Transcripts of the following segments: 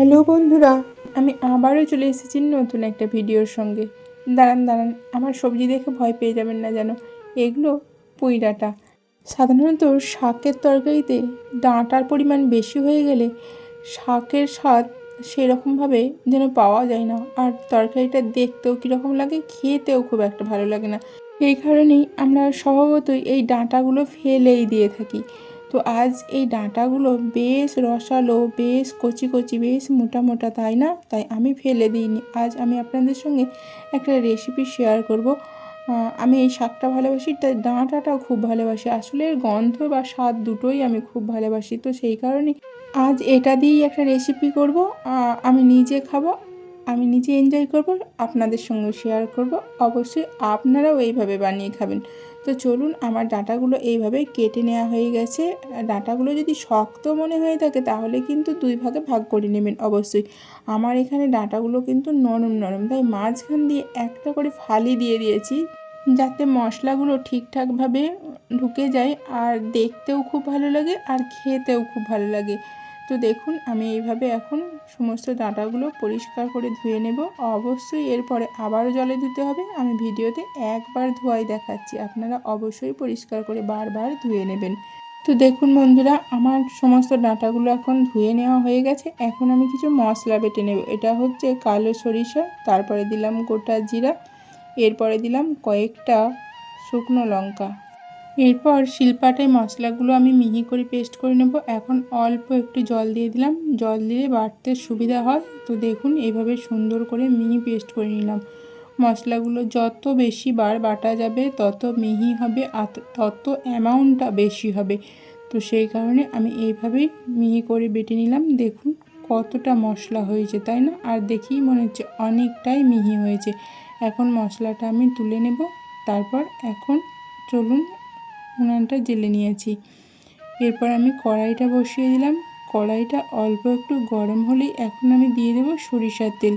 Hello বন্ধুরা, আমি আবারও চলে এসেছি নতুন একটা ভিডিওর সঙ্গে। দাঁড়ান দাঁড়ান, আমার সবজি দেখে ভয় পেয়ে যাবেন না যেন। এগুলো পুঁই ডাঁটা সাধারণত শাকের তরকারিতে ডাঁটার পরিমাণ বেশি হয়ে গেলে শাকের স্বাদ সেরকমভাবে যেন পাওয়া যায় না। আর তরকারিটা দেখতেও কীরকম লাগে, খেতেও খুব একটা ভালো লাগে না। এই কারণেই আমরা স্বভাবতই এই ডাঁটাগুলো ফেলেই দিয়ে থাকি। তো আজ এই ডাঁটাগুলো বেশ রসালো, বেশ কচি কচি, বেশ মোটা মোটা, তাই না? তাই আমি ফেলে দিইনি। আজ আমি আপনাদের সঙ্গে একটা রেসিপি শেয়ার করব। আমি এই শাকটা ভালোবাসি তাই ডাঁটাটাও খুব ভালোবাসি। আসলে এর গন্ধ বা স্বাদ দুটোই আমি খুব ভালোবাসি। তো সেই কারণে আজ এটা দিয়েই একটা রেসিপি করব। আমি নিজে খাব, আমি নিজে এনজয় করব, আপনাদের সঙ্গে শেয়ার করব। অবশ্যই আপনারাও এইভাবে বানিয়ে খাবেন। তো চলুন আমার ডাঁটাগুলো এইভাবে কেটে নেওয়া হয়ে গেছে। ডাঁটাগুলো যদি শক্ত মনে হয়ে থাকে তাহলে কিন্তু দুই ভাগে ভাগ করে নেবেন অবশ্যই। আমার এখানে ডাঁটাগুলো কিন্তু নরম নরম। তাই মাঝখান দিয়ে একটা করে ফালি দিয়ে দিয়েছি যাতে মশলাগুলো ঠিকঠাকভাবে ঢুকে যায়। আর দেখতেও খুব ভালো লাগে আর খেতেও খুব ভালো লাগে। তো দেখুন, আমি এইভাবে এখন সমস্ত ডাঁটাগুলো পরিষ্কার করে ধুয়ে নেব। অবশ্যই এরপরে আবারও জলে ধুতে হবে। আমি ভিডিওতে একবার ধোয়াই দেখাচ্ছি। আপনারা অবশ্যই পরিষ্কার করে বারবার ধুয়ে নেবেন। তো দেখুন বন্ধুরা, আমার সমস্ত ডাঁটাগুলো এখন ধুয়ে নেওয়া হয়ে গেছে। এখন আমি কিছু মশলা বেটে নেব। এটা হচ্ছে কালো সরিষা, তারপরে দিলাম গোটা জিরা, এরপরে দিলাম কয়েকটা শুকনো লঙ্কা। এরপর শিলপাটায় মশলাগুলো আমি মিহি করে পেস্ট করে নেব। এখন অল্প একটু জল দিয়ে দিলাম। জল দিলে বাটতে সুবিধা হয়। তো দেখুন এইভাবে সুন্দর করে মিহি পেস্ট করে নিলাম। মশলাগুলো যত বেশি বার বাটা যাবে, তত মিহি হবে আর তত অ্যামাউন্টটা বেশি হবে। তো সেই কারণে আমি এইভাবেই মিহি করে বেটে নিলাম। দেখুন, কতটা মশলা হয়েছে, তাই না? আর দেখেই মনে হচ্ছে অনেকটাই মিহি হয়েছে। এখন মশলাটা আমি তুলে নেব। তারপর এখন চলুন উনানটা জেলে নিয়েছি। এরপর আমি কড়াইটা বসিয়ে দিলাম। কড়াইটা অল্প একটু গরম হলেই এখন আমি দিয়ে দেবো সরিষার তেল।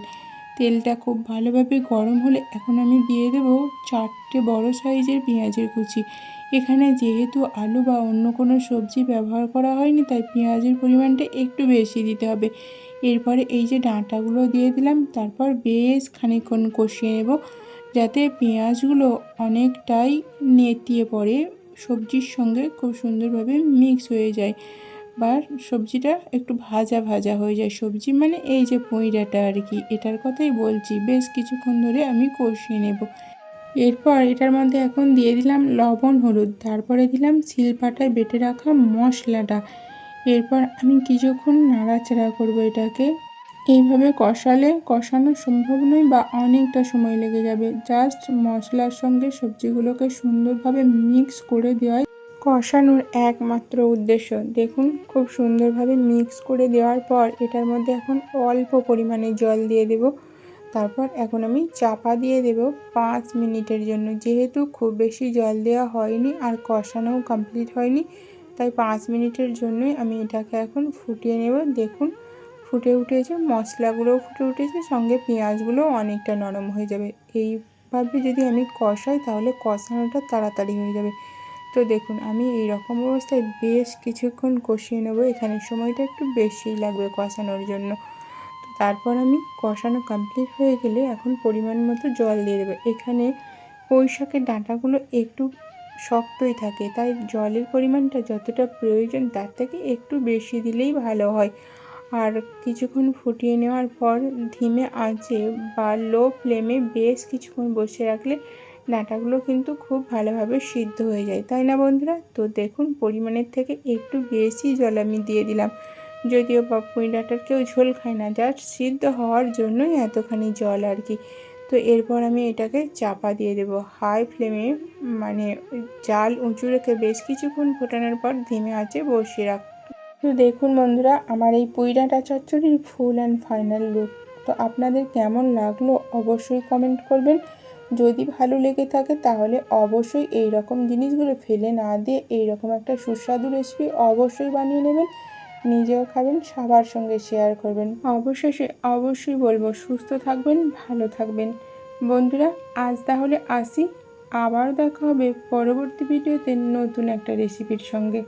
তেলটা খুব ভালোভাবে গরম হলে এখন আমি দিয়ে দেবো চারটে বড় সাইজের পেঁয়াজের কুচি। এখানে যেহেতু আলু বা অন্য কোনো সবজি ব্যবহার করা হয়নি, তাই পেঁয়াজের পরিমাণটা একটু বেশি দিতে হবে। এরপরে এই যে ডাঁটাগুলো দিয়ে দিলাম, তারপর বেশ খানিকক্ষণ কষিয়ে নেব, যাতে পেঁয়াজগুলো অনেকটাই নেতিয়ে পড়ে সবজির সঙ্গে খুব সুন্দরভাবে মিক্স হয়ে যায়। বা সবজিটা একটু ভাজা ভাজা হয়ে যায়। সবজি মানে এই যে পইড়াটা আর কি, এটার কথাই বলছি। বেশ কিছুক্ষণ ধরে আমি কষিয়ে নেব। এরপর এটার মধ্যে এখন দিয়ে দিলাম লবণ, হলুদ। তারপরে দিলাম শিলপাটায় বেটে রাখা মশলাটা। এরপর আমি কিছুক্ষণ নাড়াচাড়া করব এটাকে। এইভাবে কষালে, কষানো সম্ভব নয় বা অনেকটা সময় লেগে যাবে। জাস্ট মশলার সঙ্গে সবজিগুলোকে সুন্দরভাবে মিক্স করে দেওয়াই কষানোর একমাত্র উদ্দেশ্য। দেখুন, খুব সুন্দরভাবে মিক্স করে দেওয়ার পর এটার মধ্যে এখন অল্প পরিমাণে জল দিয়ে দেব। তারপর এখন আমি চাপা দিয়ে দেব পাঁচ মিনিটের জন্য। যেহেতু খুব বেশি জল দেওয়া হয়নি আর কষানোও কমপ্লিট হয়নি, তাই পাঁচ মিনিটের জন্যই আমি এটাকে এখন ফুটিয়ে নেব। দেখুন ফুটে উঠেছে, মশলাগুলোও ফুটে উঠেছে, সঙ্গে পেঁয়াজগুলোও অনেকটা নরম হয়ে যাবে। এইভাবে যদি আমি কষাই তাহলে কষানোটা তাড়াতাড়ি হয়ে যাবে। তো দেখুন, আমি এই রকম অবস্থায় বেশ কিছুক্ষণ কষিয়ে নেব। এখানে সময়টা একটু বেশিই লাগবে কষানোর জন্য। তারপর আমি কষানো কমপ্লিট হয়ে গেলে এখন পরিমাণ মতো জল দিয়ে দেবো। এখানে পুঁই ডাঁটাগুলো একটু শক্তই থাকে, তাই জলের পরিমাণটা যতটা প্রয়োজন তার থেকে একটু বেশি দিলেই ভালো হয়। আর কিছুক্ষণ ফুটিয়ে নেওয়ার পর ধিমে আঁচে বা লো ফ্লেমে বেশ কিছুক্ষণ বসে রাখলে ডাঁটাগুলো কিন্তু খুব ভালোভাবে সিদ্ধ হয়ে যায়। তাই না বন্ধুরা? তো দেখুন, পরিমাণের থেকে একটু বেশি জল আমি দিয়ে দিলাম। যদিও পুঁই ডাঁটার কেউ ঝোল খায় না, জাস্ট সিদ্ধ হওয়ার জন্যই এতখানি জল আর কি। তো এরপর আমি এটাকে চাপা দিয়ে দেবো। হাই ফ্লেমে মানে জাল উঁচু রেখে বেশ কিছুক্ষণ ফোটানোর পর ধিমে আঁচে বসিয়ে রাখ তো দেখুন বন্ধুরা, আমার এই পুঁই ডাঁটা চচ্চড়ির ফুল অ্যান্ড ফাইনাল লুক তো আপনাদের কেমন লাগল অবশ্যই কমেন্ট করবেন। যদি ভালো লেগে থাকে তাহলে অবশ্যই এই রকম জিনিসগুলো ফেলে না দিয়ে এই রকম একটা সুস্বাদু রেসিপি অবশ্যই বানিয়ে নেবেন। নিজেও খাবেন, সবার সঙ্গে শেয়ার করবেন। অবশেষে অবশ্যই বলব, সুস্থ থাকবেন, ভালো থাকবেন। বন্ধুরা, আজ তাহলে আসি। আবার দেখা হবে পরবর্তী ভিডিওতে নতুন একটা রেসিপির সঙ্গে।